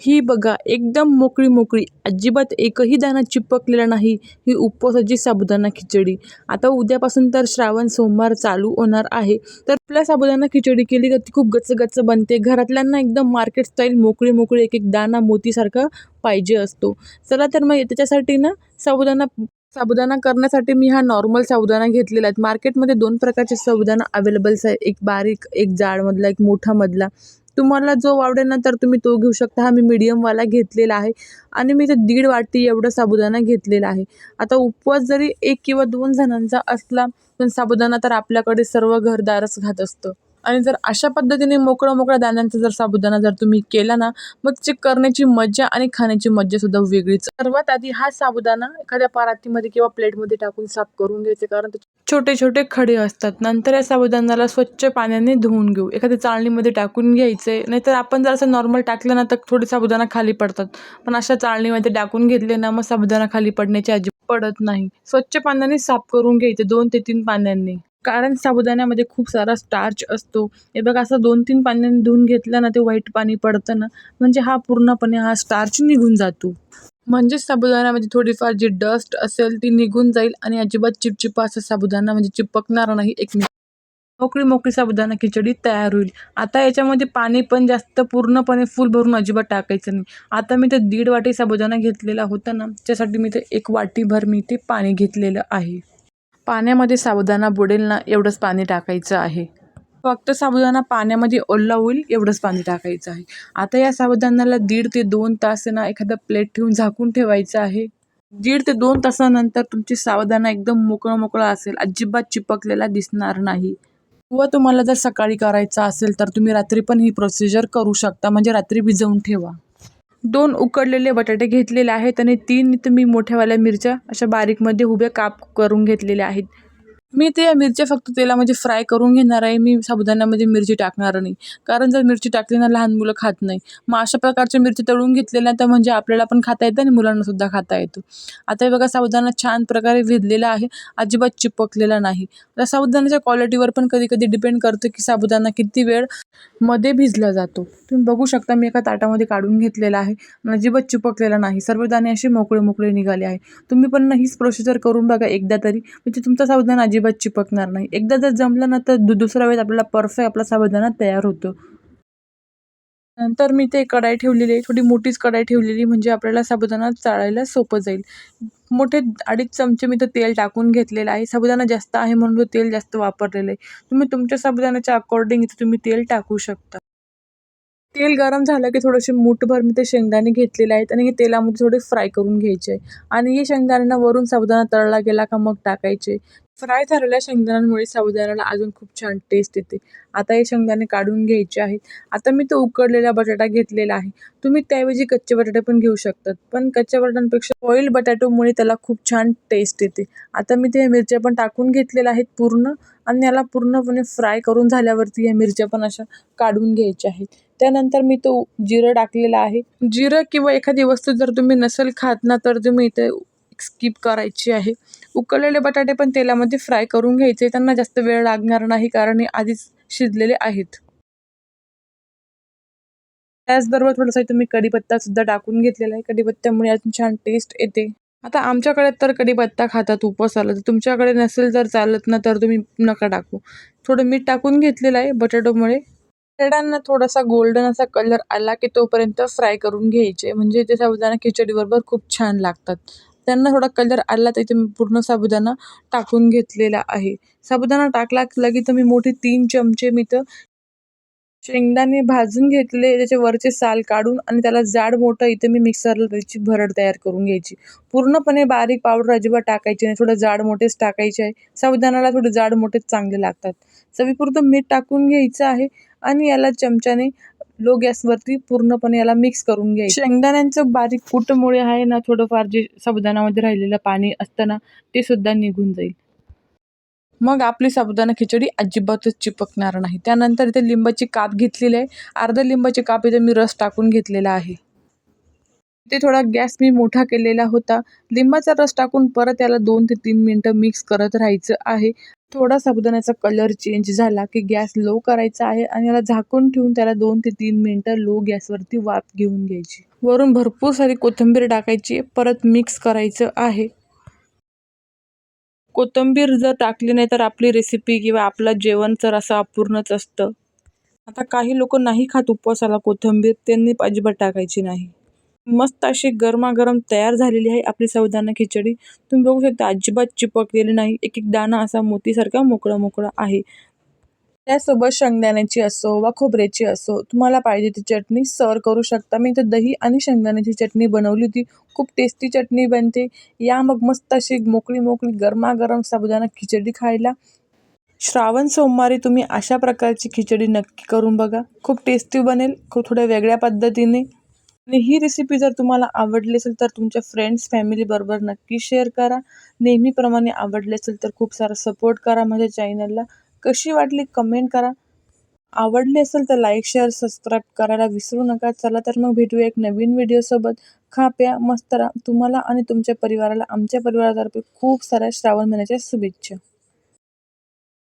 ही बघा एकदम मोकळी मोकळी. अजिबात एकही दाणा चिपकलेला नाही. ही उपवासाची साबुदाणा खिचडी. आता उद्यापासून तर श्रावण सोमवार चालू होणार आहे. तर आपल्या साबुदाणा खिचडी केली तर ती खूप गच्च गच्च बनते. घरातल्यांना एकदम मार्केट स्टाईल मोकळी मोकळी एक एक दाणा मोतीसारखा पाहिजे असतो. चला तर मग त्याच्यासाठी ना साबुदाणा साबुदाणा करण्यासाठी मी हा नॉर्मल साबुदाणा घेतलेला आहे. मार्केटमध्ये दोन प्रकारचे साबुदाणा अवेलेबल्स आहे एक बारीक एक जाडमधला एक मोठा मधला तुम्हाला जो आवडेल ना तर तुम्ही तो घेऊ शकता. हा मी मीडियमवाला घेतलेला आहे. आणि मी ते दीड वाटी एवढं साबुदाणा घेतलेला आहे. आता उपवास जरी एक किंवा दोन जणांचा असला पण साबुदाणा तर आपल्याकडे सर्व घरदारच खात असतं. आणि जर अशा पद्धतीने मोकळं मोकळ्या दाण्यांचा जर साबुदाणा जर तुम्ही केला ना मग ते करण्याची मज्जा आणि खाण्याची मज्जासुद्धा वेगळीच. सर्वात आधी हा साबुदाणा एखाद्या परातीमध्ये किंवा प्लेटमध्ये टाकून साफ करून घ्यायचे कारण छोटे छोटे खडे असतात. नंतर या साबुदाण्याला स्वच्छ पाण्याने धुवून घेऊ. एखाद्या चाळणीमध्ये टाकून घ्यायचे. नाहीतर आपण जर असं नॉर्मल टाकलं ना तर थोडे साबुदाणा खाली पडतात. पण अशा चाळणीमध्ये टाकून घेतले ना मग साबुदाणा खाली पडण्याची अजिबात पडत नाही. स्वच्छ पाण्याने साफ करून घ्यायचे दोन ते तीन पाण्यांनी. कारण साबुदाण्यामध्ये खूप सारा स्टार्च असतो. हे बघा असं दोन तीन पाण्याने धुवून घेतलं ना ते व्हाईट पाणी पडतं ना म्हणजे हा पूर्णपणे हा स्टार्च निघून जातो. म्हणजेच साबुदाण्यामध्ये थोडीफार जी डस्ट असेल ती निघून जाईल आणि अजिबात चिपचिपा असा साबुदाणा म्हणजे चिपकणार नाही एकमेक मोकळी मोकळी साबुदाणा खिचडी तयार होईल. आता याच्यामध्ये पाणी पण जास्त पूर्णपणे फुल भरून अजिबात टाकायचं नाही. आता मी ते दीड वाटी साबुदाणा घेतलेला होता ना त्यासाठी मी ते एक वाटीभर मी ते पाणी घेतलेलं आहे. पाण्यामध्ये साबुदाणा बुडेल ना एवढंच पाणी टाकायचं आहे. फक्त साबुदाणा पाण्यामध्ये ओला होईल एवढंच पाणी टाकायचं आहे. आता या साबुदाण्याला दीड ते दोन तास ना एखादा प्लेट ठेवून झाकून ठेवायचं आहे. दीड ते दोन तासानंतर तुमची साबुदाणा एकदम मोकळा मोकळा असेल अजिबात चिपकलेला दिसणार नाही. किंवा तुम्हाला जर सकाळी करायचा असेल तर तुम्ही रात्री पण ही प्रोसिजर करू शकता म्हणजे रात्री भिजवून ठेवा. दोन उकडलेले बटाटे घेतलेले आहेत आणि तीन तुम्ही मोठ्यावाल्या मिरच्या अशा बारीकमध्ये उभ्या काप करून घेतलेल्या आहेत. मी ते मिरच्या फक्त तेलामध्ये फ्राय करून घेणार आहे. मी साबुदाण्यामध्ये मिरची टाकणार नाही. कारण जर मिरची टाकली ना लहान मुलं खात नाही. मग अशा प्रकारच्या मिरची तळून घेतलेल्या तर म्हणजे आपल्याला पण खाता येतं आणि मुलांनासुद्धा खाता येतो. आता हे बघा साबुदाणा छान प्रकारे भिजलेला आहे. अजिबात चिपकलेला नाही. आता साबुदाण्याच्या क्वालिटीवर पण कधी कधी डिपेंड करतं की साबुदाणा किती वेळमध्ये भिजला जातो. तुम्ही बघू शकता मी एका ताटामध्ये काढून घेतलेला आहे अजिबात चिपकलेला नाही. सर्व दाणे असे मोकळे मोकळे निघाले आहे. तुम्ही पण हीच प्रोसिजर करून बघा एकदा तरी. म्हणजे तुमचा साबुदाणा अजिबात चिपकणार नाही. एकदा जर जमलं ना तर दु दुसऱ्या वेळेस आपल्याला परफेक्ट आपला साबुदाणा तयार होतो. नंतर मी ते कढाई ठेवलेली आहे. थोडी मोठीच कढाई ठेवलेली म्हणजे आपल्याला साबुदाणा चाळायला सोपं जाईल. मोठे अडीच चमचे मी तर तेल टाकून घेतलेलं आहे. साबुदाणा जास्त आहे म्हणून तो तेल जास्त वापरलेलं आहे. तुम्ही तुमच्या साबुदाण्याच्या अकॉर्डिंग इथे तुम्ही तेल टाकू शकता. तेल गरम झालं की थोडेसे मूठभर मी ते शेंगदाणे घेतलेले आहेत आणि हे तेलामध्ये थोडे फ्राय करून घ्यायचे आणि हे शेंगदाण्यांना वरून साबुदाणा तळला गेला का मग टाकायचे फ्राय झालेल्या शेंगदाण्यांमुळे साबुदाण्याला अजून खूप छान टेस्ट येते. आता हे शेंगदाणे काढून घ्यायचे आहेत. आता मी तो उकडलेला बटाटा घेतलेला आहे. तुम्ही त्याऐवजी कच्चे बटाटे पण घेऊ शकतात. पण कच्च्या बटाट्यांपेक्षा बॉईल बटाटोमुळे त्याला खूप छान टेस्ट येते. आता मी ते मिरच्या पण टाकून घेतलेल्या आहेत पूर्ण. आणि याला पूर्णपणे फ्राय करून झाल्यावरती या मिरच्या पण अशा काढून घ्यायच्या आहेत. त्यानंतर मी तो जिरं टाकलेला आहे. जिरं किंवा एखादी वस्तू जर तुम्ही नसेल खात ना तर तुम्ही इथे स्किप करायची आहे. उकळलेले बटाटे पण तेलामध्ये फ्राय करून घ्यायचे. त्यांना जास्त वेळ लागणार नाही कारण हे आधीच शिजलेले आहेत. त्याचबरोबर थोडासा तुम्ही कढीपत्ता सुद्धा टाकून घेतलेला आहे. कढीपत्त्यामुळे अजून छान टेस्ट येते. आता आमच्याकडे तर कढीपत्ता खातात उपवासाला तर. तुमच्याकडे नसेल जर चालत ना तर तुम्ही नका टाकू. थोडं मीठ टाकून घेतलेलं आहे बटाटोमुळे. बटाट्यांना थोडासा गोल्डन असा कलर आला की तोपर्यंत फ्राय करून घ्यायचे. म्हणजे ते साबुदाणा खिचडीबरोबर खूप छान लागतात. त्यांना थोडा कलर आला तर इथे मी पूर्ण साबुदाणा टाकून घेतलेला आहे. साबुदाणा टाकला लगे तर मी मोठे तीन चमचे मी तर शेंगदाणे भाजून घेतले त्याचे वरचे साल काढून आणि त्याला जाड मोठं इथे मी मिक्सरला त्याची भरड तयार करून घ्यायची. पूर्णपणे बारीक पावडर अजिबात टाकायची नाही. थोडं जाड मोठेच टाकायचे आहे. साबुदाण्याला थोडे जाड मोठेच चांगले लागतात. चवीपुरतं मीठ टाकून घ्यायचं आहे. आणि याला चमच्याने लो गॅसवरती पूर्णपणे याला मिक्स करून घ्यायचं. शेंगदाण्यांचं बारीक कुटमुळे आहे ना थोडंफार जे साबुदाणामध्ये राहिलेलं पाणी असतं ना ते सुद्धा निघून जाईल. मग आपली साबुदाणा खिचडी अजिबातच चिपकणार नाही. त्यानंतर इथे लिंबाची काप घेतलेली आहे. अर्धा लिंबाची काप इथे मी रस टाकून घेतलेला आहे. ते थोडा गॅस मी मोठा केलेला होता. लिंबाचा रस टाकून परत याला दोन ते तीन मिनटं मिक्स करत राहायचं आहे. थोडा साबुदाण्याचा कलर चेंज झाला की गॅस लो करायचा आहे आणि याला झाकून ठेवून त्याला दोन ते तीन मिनटं लो गॅसवरती वाफ घेऊन घ्यायची. वरून भरपूर सारी कोथिंबीर टाकायची परत मिक्स करायचं आहे. कोथिंबीर जर टाकली नाही तर आपली रेसिपी किंवा आपलं जेवण तर असं अपूर्णच असतं. आता काही लोक नाही खात उपवासाला कोथिंबीर त्यांनी अजिबात टाकायची नाही. मस्त अशी गरमागरम तयार झालेली आहे आपली साबुदाणा खिचडी. तुम्ही बघू शकता अजिबात चिपकलेली नाही. एक एक दाणा असा मोतीसारखा मोकळा मोकळा आहे. त्यासोबत शेंगदाण्याची असो वा खोबऱ्याची असो तुम्हाला पाहिजे ती चटणी सर्व करू शकता. मी तर दही आणि शेंगदाण्याची चटणी बनवली होती. खूप टेस्टी चटणी बनते. या मग मस्त अशी मोकळी मोकळी गरमागरम साबुदाणा खिचडी खायला. श्रावण सोमवारी तुम्ही अशा प्रकारची खिचडी नक्की करून बघा. खूप टेस्टी बनेल. खूप थोड्या वेगळ्या पद्धतीने. आणि ही रेसिपी जर तुम्हाला आवडली असेल तर तुमच्या फ्रेंड्स फॅमिलीबरोबर नक्की शेअर करा. नेहमीप्रमाणे आवडले असेल तर खूप सारा सपोर्ट करा माझ्या चॅनलला कशी वाटली कमेंट करा. आवडली असेल तर लाईक शेअर सबस्क्राईब करायला विसरू नका. चला तर मग भेटूया एक नवीन व्हिडिओसोबत खा प्या मस्त राहा तुम्हाला आणि तुमच्या परिवाराला आमच्या परिवारातर्फे खूप साऱ्या श्रावण महिन्याच्या शुभेच्छा.